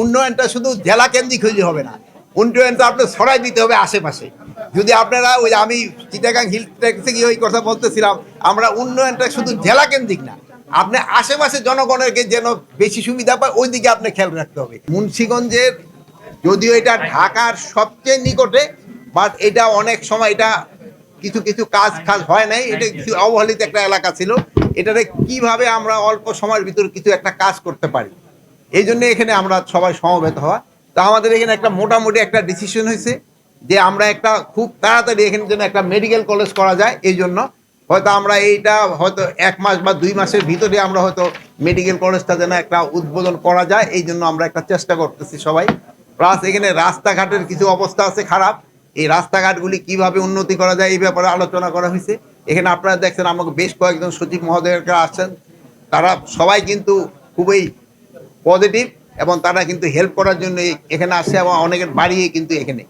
উন্নয়নটা শুধু জেলা কেন্দ্রিক হইলে হবে না, উন্নয়নটা আপনার ছড়াই দিতে হবে আশেপাশে। যদি আপনারা ওই আমি চিটাগাং হিল থেকে ওই কথা বলতেছিলাম, আমরা উন্নয়নটা শুধু জেলা কেন্দ্রিক না, আপনি আশেপাশে জনগণেরকে যেন বেশি সুবিধা পায়, ওই দিকে আপনি খেয়াল রাখতে হবে। মুন্সিগঞ্জের যদিও এটা ঢাকার সবচেয়ে নিকটে বাট এটা অনেক সময় এটা কিছু কিছু কাজ কাজ হয় নাই, এটা কিছু অবহেলিত একটা এলাকা ছিল। এটাতে কীভাবে আমরা অল্প সময়ের ভিতর কিছু একটা কাজ করতে পারি? এই জন্য এখানে আমরা সবাই সমবেত হওয়া। তা আমাদের এখানে একটা মোটামুটি একটা ডিসিশন হয়েছে যে আমরা একটা খুব তাড়াতাড়ি এখানে যেন একটা মেডিকেল কলেজ করা যায়, এই জন্য হয়তো আমরা এইটা হয়তো এক মাস বা দুই মাসের ভিতরে আমরা হয়তো মেডিকেল কলেজটা যেন একটা উদ্বোধন করা যায়, এই জন্য আমরা একটা চেষ্টা করতেছি সবাই। প্লাস এখানে রাস্তাঘাটের কিছু অবস্থা আছে খারাপ। এই রাস্তাঘাটগুলি কীভাবে উন্নতি করা যায় এই ব্যাপারে আলোচনা করা হয়েছে। এখানে আপনারা দেখছেন আমাকে বেশ কয়েকজন সচিব মহোদয়রা আসছেন। তারা সবাই কিন্তু খুবই পজিটিভ এবং তারা কিন্তু হেল্প করার জন্য এখানে আসে এবং অনেকের বাড়িয়ে কিন্তু এখানে।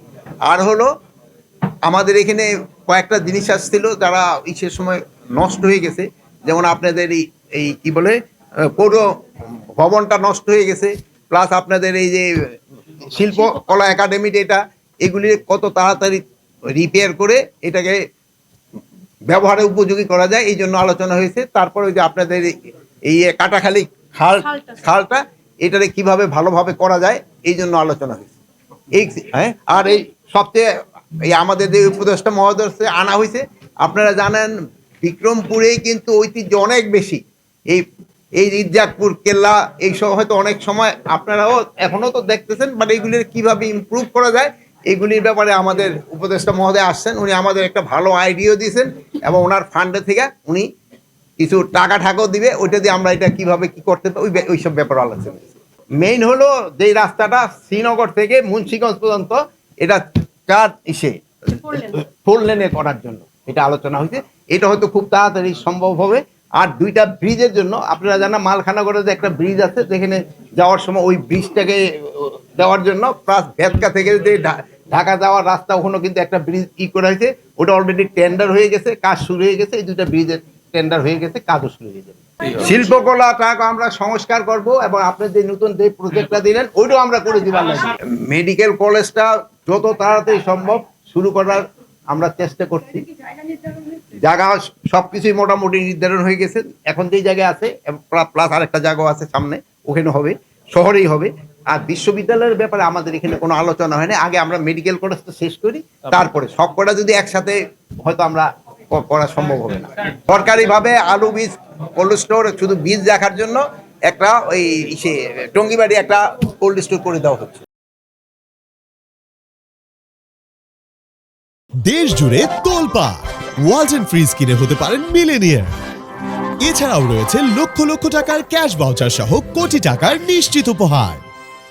আর হলো আমাদের এখানে কয়েকটা জিনিস আসছিল যারা ইসের সময় নষ্ট হয়ে গেছে। যেমন আপনাদের এই এই কি বলে পৌর ভবনটা নষ্ট হয়ে গেছে প্লাস আপনাদের এই যে শিল্প কলা একাডেমি এটা এগুলি কত তাড়াতাড়ি রিপেয়ার করে এটাকে ব্যবহারে উপযোগী করা যায় এই জন্য আলোচনা হয়েছে। তারপরে ওই যে আপনাদের এই কাটাখালি খাল খালটা। এটারে কীভাবে ভালোভাবে করা যায়, এই জন্য আলোচনা হয়েছে। এই হ্যাঁ আর এই সবচেয়ে এই আমাদের যে উপদেষ্টা মহোদয় আনা হয়েছে, আপনারা জানেন, বিক্রমপুরেই কিন্তু ঐতিহ্য অনেক বেশি। এই এই রিজাকপুর কেল্লা, এইসব হয়তো অনেক সময় আপনারাও এখনও তো দেখতেছেন বাট এইগুলির কীভাবে ইমপ্রুভ করা যায়, এগুলির ব্যাপারে আমাদের উপদেষ্টা মহোদয় আসছেন, উনি আমাদের একটা ভালো আইডিয়া দিয়েছেন, এবং ওনার ফান্ডে থেকে উনি কিছু টাকা ঠাকাও দিবে, ওইটা দিয়ে আমরা এটা কীভাবে কি করতে ওই ওইসব ব্যাপারে আলোচনা মেইন হলো যে রাস্তাটা শ্রীনগর থেকে মুন্সিগঞ্জ পর্যন্ত, এটা চার ইসে ফোর লেনে করার জন্য এটা আলোচনা হয়েছে। এটা হয়তো খুব তাড়াতাড়ি সম্ভব হবে। আর দুইটা ব্রিজের জন্য, আপনারা জানা মালখানাগড়ে যে একটা ব্রিজ আছে, যেখানে যাওয়ার সময় ওই ব্রিজটাকে দেওয়ার জন্য প্লাস ভেতকা থেকে যে ঢাকা যাওয়ার রাস্তা ওখানে কিন্তু একটা ব্রিজ ই করা হয়েছে। ওটা অলরেডি টেন্ডার হয়ে গেছে, কাজ শুরু হয়ে গেছে, এই দুইটা ব্রিজের টেন্ডার হয়ে গেছে কাজও শুরু হয়ে যাবে। শিল্পকলাটাকে আমরা সংস্কার করব এবং আপনি যে নতুন যে প্রজেক্টটা দিলেন ওইটাও আমরা করে দিবার মেডিকেল কলেজটা যত তাড়াতাড়ি সম্ভব শুরু করার আমরা চেষ্টা করছি। জায়গা সবকিছুই মোটামুটি নির্ধারণ হয়ে গেছে। এখন যেই জায়গায় আছে প্লাস আরেকটা জায়গা আছে সামনে ওখানে হবে শহরেই হবে। আর বিশ্ববিদ্যালয়ের ব্যাপারে আমাদের এখানে কোনো আলোচনা হয়নি। আগে আমরা মেডিকেল কলেজটা শেষ করি তারপরে সবকটা যদি একসাথে হয়তো আমরা করা সম্ভব হবে না। সরকারিভাবে আলু বীজ কোল্ড স্টোর শুধু বীজ রাখার জন্য একটা ওই সে টঙ্গিবাড়ি একটা কোল্ড স্টোর করে দেওয়া হচ্ছে। দেশ জুড়ে তোলপা ওয়ালটন ফ্রিজ কিনে হতে পারেন মিলেনিয়ার এছাড়াও রয়েছে লক্ষ লক্ষ টাকার ক্যাশ বাউচার সহ কোটি টাকার নিশ্চিত উপহার।